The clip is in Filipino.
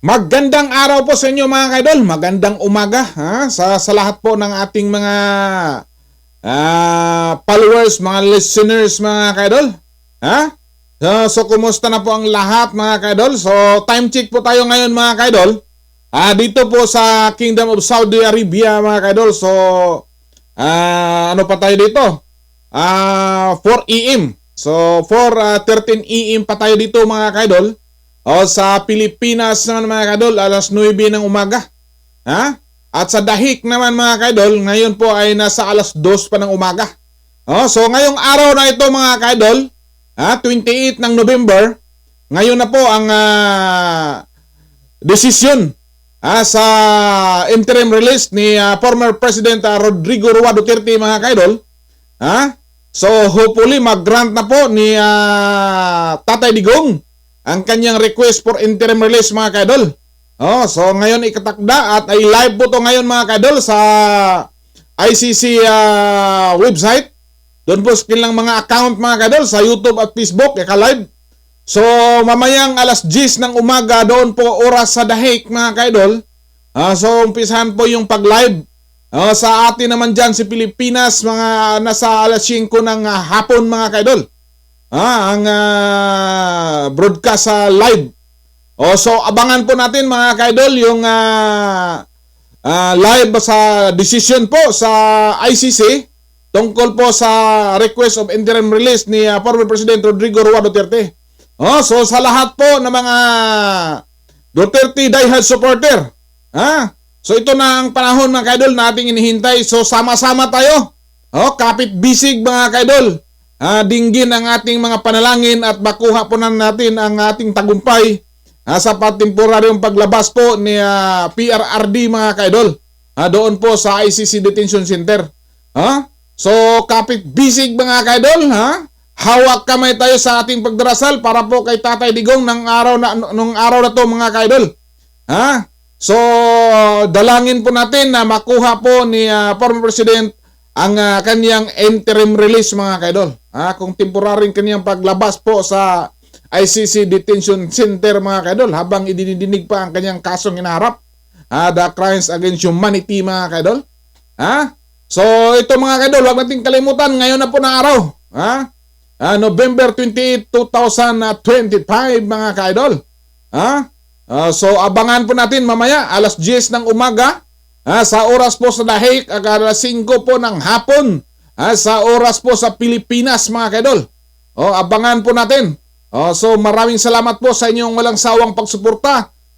Magandang araw po sa inyo mga kaidol. Magandang umaga ha? Sa, sa lahat po ng ating mga ah, followers, mga listeners mga kaidol. Ha? So, so kumusta na po ang lahat mga kaidol? So time check po tayo ngayon mga kaidol. Ah, dito po sa Kingdom of Saudi Arabia mga kaidol. So ah, ano pa tayo dito? Ah, 4 AM. So 4 ah, 13 AM pa tayo dito mga kaidol. O sa Pilipinas naman mga kaidol, alas 9 ng umaga. Ha? At sa Dahik naman mga kaidol, ngayon po ay nasa alas 2 pa ng umaga. O, so ngayong araw na ito mga kaidol, ha, 28 ng November, ngayon na po ang ah, desisyon ah, sa interim release ni ah, former President ah, Rodrigo Roa Duterte mga kaidol. Ha? So hopefully mag-grant na po ni ah, Tatay Digong ang kanyang request for interim release mga kaidol. Oh, so ngayon ikatakda at ay live po to ngayon mga kaidol sa ICC ah, website. Doon po kanilang mga account mga kaidol sa YouTube at Facebook, ika-live. So mamayang alas 10 ng umaga doon po oras sa Dahik mga kaidol. Ah, so umpisahan po yung pag-live. Ah, sa atin naman dyan si Pilipinas mga nasa alas 5 ng ah, hapon mga kaidol. Ah, ang ah, broadcast sa live. O so abangan po natin mga kaidol yung ah, ah, live sa decision po sa ICC tungkol po sa request of interim release ni ah, former President Rodrigo Roa Duterte. Oh, so sa lahat po ng mga Duterte diehard supporter, ha? So ito na ang panahon mga kaidol na ating inihintay. So sama-sama tayo. Oh, kapit bisig mga kaidol. Ah, dinggin ang ating mga panalangin at makuha po na natin ang ating tagumpay ah, sa patemporaryong paglabas po ni ah, PRRD mga kaidol. Ah, doon po sa ICC Detention Center. Ha? So kapit bisig mga kaidol, ha? Hawak kamay tayo sa ating pagdarasal para po kay Tatay Digong ng araw na nung araw na to mga kaidol. Ha? So dalangin po natin na makuha po ni ah, former president ang ah, kanyang interim release mga kaidol. Ah, kung temporaryong kanyang paglabas po sa ICC Detention Center mga kaidol habang idinidinig pa ang kanyang kasong inaharap. Ah, the crimes against humanity mga kaidol. Ha? So ito mga kaidol, huwag nating kalimutan ngayon na po na araw. Ha? Ah, November 28, 2025 mga kaidol. Ha? Ah, so abangan po natin mamaya alas 10 ng umaga ah, sa oras po sa Dahik at alas 5 po ng hapon ah, sa oras po sa Pilipinas mga kaidol. Oh, abangan po natin. Oh, so maraming salamat po sa inyong walang sawang pagsuporta